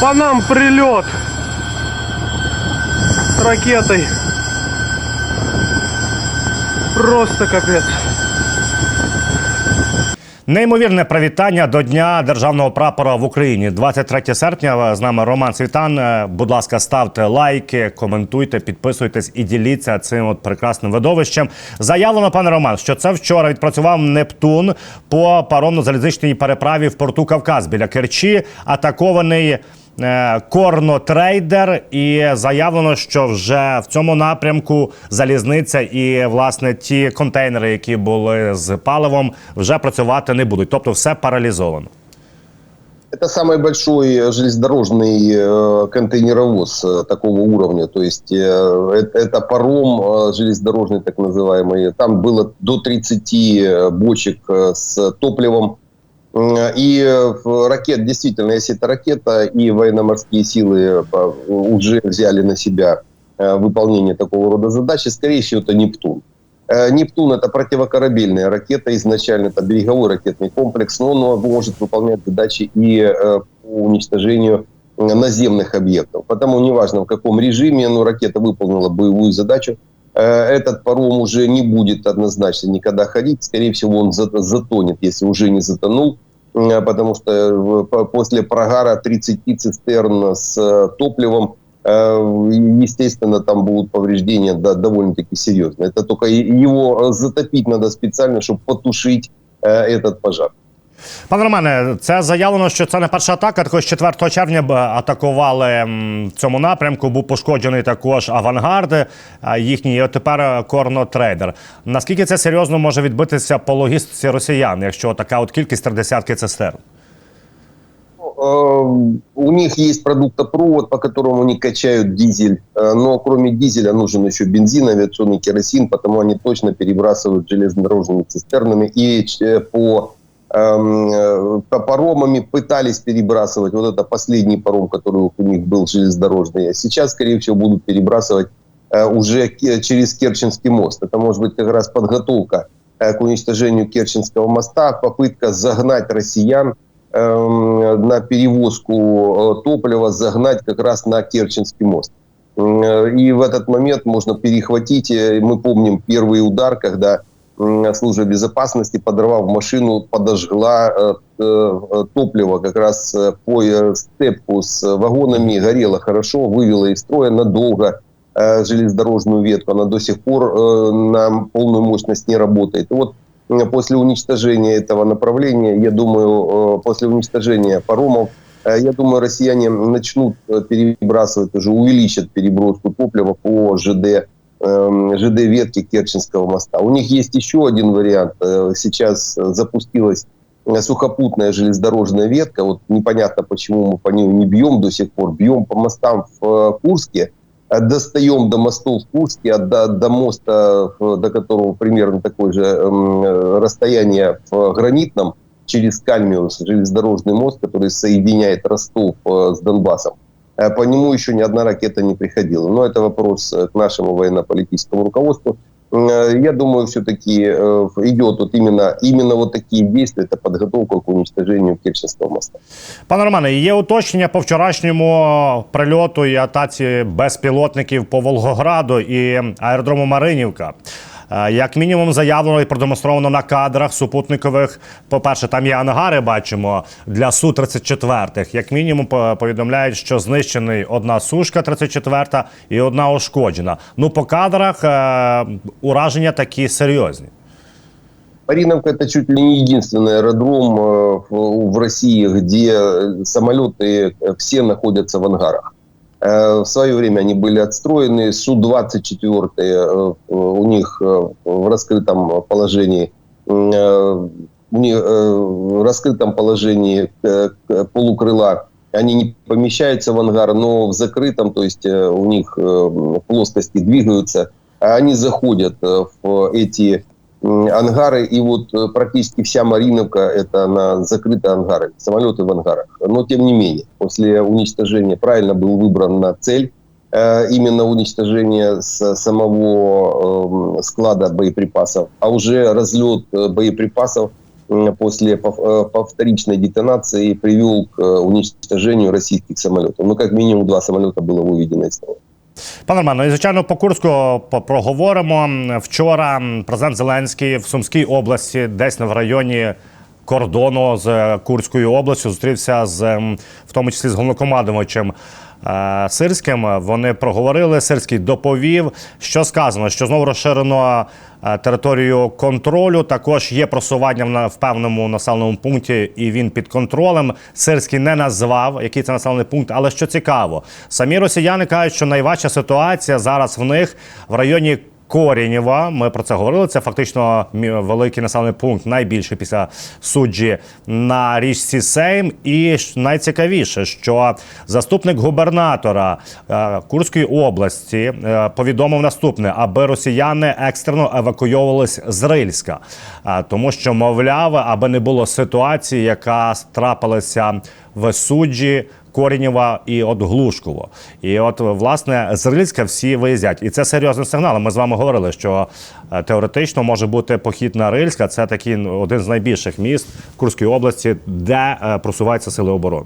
По нам прилет ракетой. Просто капец. Неймовірне привітання до Дня державного прапора в Україні. 23 серпня з нами Роман Світан. Е, Будь ласка, ставте лайки, коментуйте, підписуйтесь і діліться цим от прекрасним видовищем. Заявлено, пане Роман, що це вчора відпрацював Нептун по паромно-залізничній переправі в порту Кавказ біля Керчі, атакований. е, Корнотрейдер, і заявлено, що вже в цьому напрямку залізниця і власне ті контейнери, які були з паливом, вже працювати не будуть. Тобто, все паралізовано. Это самый большой э, железнодорожный э, контейнеровоз э, такого уровня. То есть э, это, это паром э, железнодорожный, так называемый. Там было до 30 э, бочек э, с топливом. М, И э, ракет, действительно, если это ракета, и военно-морские силы э, уже взяли на себя э, выполнение такого рода задачи, скорее всего, это Нептун. Э, Нептун это противокорабельная ракета, изначально это береговой ракетный комплекс, но он может выполнять задачи и э, по уничтожению э, наземных объектов. Потому неважно в каком режиме, но ракета выполнила боевую задачу. Э, Этот паром уже не будет однозначно никогда ходить. Скорее всего, он за- затонет, если уже не затонул. Э, Потому что э, по- после прогара 30 цистерн с э, топливом Э, Естественно, там будут повреждения да, довольно-таки серьезные. Это только и- его э, затопить надо специально, чтобы потушить э, этот пожар. Пане Романе, це заявлено, що це не перша атака. Також 4 червня б атакували м, в цьому напрямку. Був пошкоджений також авангард а, їхній. І от тепер корнотрейдер. Наскільки це серйозно може відбитися по логістиці росіян, якщо така от кількість три десятки цистерн? Э, У них есть продуктопровод, по которому они качают дизель, Э, но кроме дизеля нужен еще бензин, авиационный керосин, потому они точно перебрасывают железнодорожными цистернами и э, по эм, э, по паромами пытались перебрасывать. Вот это последний паром, который у них был железнодорожный. А Сейчас, скорее всего, будут перебрасывать э, уже через Керченский мост. Это может быть как раз подготовка э, к уничтожению Керченского моста, попытка загнать россиян эм, на перевозку э, топлива, загнать как раз на Керченский мост. Э, И в этот момент можно перехватить, э, мы помним первый удар, когда служба безопасности, подорвав машину, подожгла э, э, топливо как раз э, по э, степку с вагонами, горело хорошо, вывела из строя надолго э, железнодорожную ветку. Она до сих пор э, на полную мощность не работает. И вот после уничтожения этого направления, я думаю, э, после уничтожения паромов, э, я думаю, россияне начнут э, перебрасывать, уже увеличат переброску топлива по ЖД ЖД ветки Керченского моста. У них есть еще один вариант. Э, Сейчас запустилась сухопутная железнодорожная ветка. Вот непонятно, почему мы по ней не бьем до сих пор. Бьем по мостам в э, Курске, э, достаем до мостов в Курске, до, до моста, до которого примерно такое же эм, расстояние в Гранитном, через Кальмиус, железнодорожный мост, который соединяет Ростов с Донбассом. Э, По нему еще ни одна ракета не приходила. Но это вопрос э, к нашему военно-политическому руководству. Э, Я думаю, все-таки идет вот именно, именно вот такие действия, это подготовка к уничтожению Керченского моста. Пане Романе, є уточнення по вчорашньому прильоту і атаці безпілотників по Волгограду і аеродрому Маринівка. Е, Як мінімум заявлено і продемонстровано на кадрах супутникових. По-перше, там є ангари, бачимо для су 34 Як мінімум, по- повідомляють, що знищений одна сушка 34 і одна ушкоджена. Ну, по кадрах е, ураження такі серйозні. Мариновка это чуть ли не единственный аэродром э, в в России, где э, самолеты э, все находятся в ангарах. Э, В свое время они были отстроены. Су-24 э, у них э, в раскрытом положении м, э, у них, э, в раскрытом положении э, к- полукрыла они не помещаются в ангар, но в закрытом, то есть э, у них э, плоскости двигаются, а они заходят э, в эти м, ангары, и вот э, практически вся Мариновка это на закрытые ангары, самолеты в ангарах. Но тем не менее, после уничтожения правильно был выбран на цель, э, именно уничтожение самого э, склада боеприпасов, а уже разлет э, боеприпасов после пов- повторичной детонации привел к уничтожению российских самолетов. Ну, как минимум два самолета было выведено из строя. Пане Романо, і звичайно по Курську проговоримо. Вчора президент Зеленський в Сумській області, десь в районі кордону з Курською областю, зустрівся з в тому числі з головнокомандувачем. Е, Сирським вони проговорили. Сирський доповів, що сказано, що знову розширено е, територію контролю. Також є просування в певному населеному пункті, і він під контролем. Сирський не назвав, який це населений пункт. Але що цікаво, самі росіяни кажуть, що найважча ситуація зараз в них в районі. Корінєва, ми про це говорили. Це фактично великий населений пункт, найбільший після суджі на річці Сейм. І найцікавіше, що заступник губернатора е, Курської області е, повідомив наступне, аби росіяни екстрено евакуйовувались з Рильська, Е, тому що мовляв, аби не було ситуації, яка трапилася в суджі. Корінєва і от Глушково. І от власне з Рильська всі виїздять. І це серйозний сигнал. Ми з вами говорили, що е, теоретично може бути похід на Рильська. Це такий ну, один з найбільших міст Курської області, де е, просуваються сили оборони.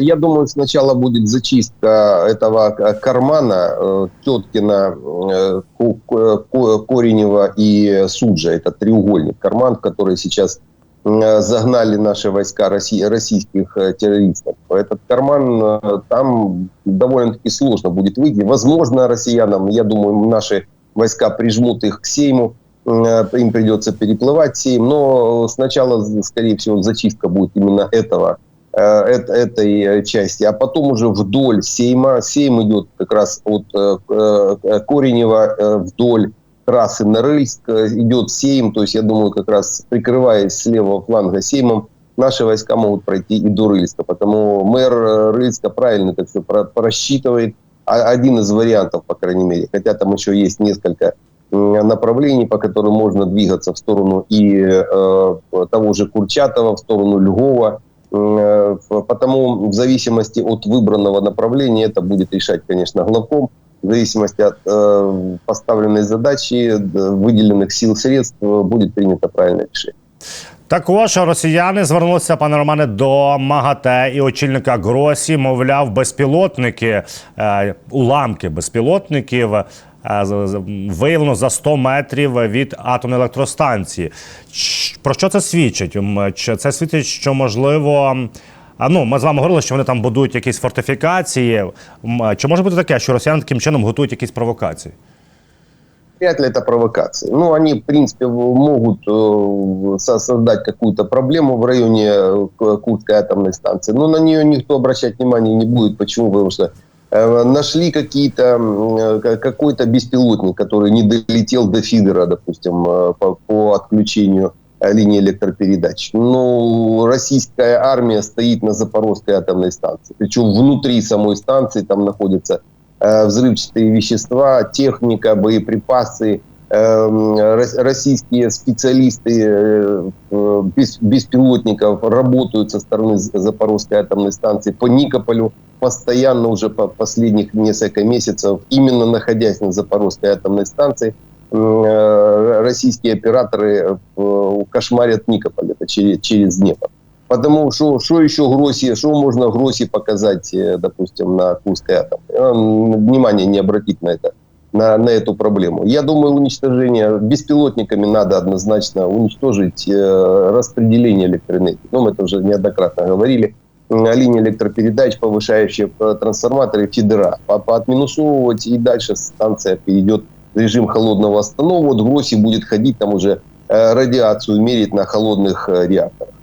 Я думаю, сначала будет зачистка этого к- кармана э, Теткина, э, Ку- Ку- Ку- Коренева и Суджа. Это треугольник карман, в который сейчас э, загнали наши войска России, российских э, террористов. Этот карман э, там довольно-таки сложно будет выйти. Возможно, россиянам, я думаю, наши войска прижмут их к Сейму, э, им придется переплывать Сейм, но сначала, скорее всего, зачистка будет именно этого э, эт- этой э, части, а потом уже вдоль Сейма. Сейм идет как раз от э, э, Коренева э, вдоль трассы на Рыльск, э, идет Сейм, то есть я думаю, как раз прикрываясь с левого фланга Сеймом, наши войска могут пройти и до Рыльска, потому мэр э, Рыльска правильно это все просчитывает, А- один из вариантов, по крайней мере, хотя там еще есть несколько м, направлений, по которым можно двигаться в сторону и э, того же Курчатова, в сторону Львова, Э, Потому в зависимости от выбранного направления это будет решать, конечно, главком. В зависимости от э, поставленной задачи, д- выделенных сил средств э, будет принято правильное решение. Також росіяни звернулися, пане Романе, до МАГАТЕ і очільника Гросі. Мовляв, безпілотники, е, уламки безпілотників е, з- з- виявлено за 100 метрів від атомної електростанції. Ч- Про що це свідчить? М, Чи це свідчить, що можливо. А ну, ми з вами говорили, що вони там будують якісь фортифікації. М, Чи може бути таке, що росіяни таким чином готують якісь провокації? Вряд ли это провокация. Ну, они, в принципе, в- могут э, со- создать какую-то проблему в районе э, К- Курской атомной станции, но на нее никто обращать внимания не будет. Почему? Потому что э, нашли какие-то, м, э, ка- какой-то беспилотник, который не долетел до фидера, допустим, э, по, по отключению э, линии электропередач. Ну, российская армия стоит на Запорожской атомной станции. Причем внутри самой станции там находятся э, взрывчатые вещества, техника, боеприпасы. Эм, рос- Российские специалисты э, э, беспилотников работают со стороны Запорожской атомной станции по Никополю постоянно уже по последних несколько месяцев, именно находясь на Запорожской атомной станции, э, российские операторы э, кошмарят Никополь, это через, через Днепр. Потому что что еще Гроси, что можно Гроси показать, э, допустим, на Курской атомной? Он внимания не обратит на это, на, на эту проблему. Я думаю, уничтожение беспилотниками надо однозначно уничтожить э, распределение электроэнергии. Ну, мы это уже неоднократно говорили. М, Линии электропередач, повышающие э, трансформаторы, фидера. По- Поотминусовывать, и дальше станция перейдет режим холодного останова. Вот Гроси будет ходить там уже э, радиацию мерить на холодных э, реакторах.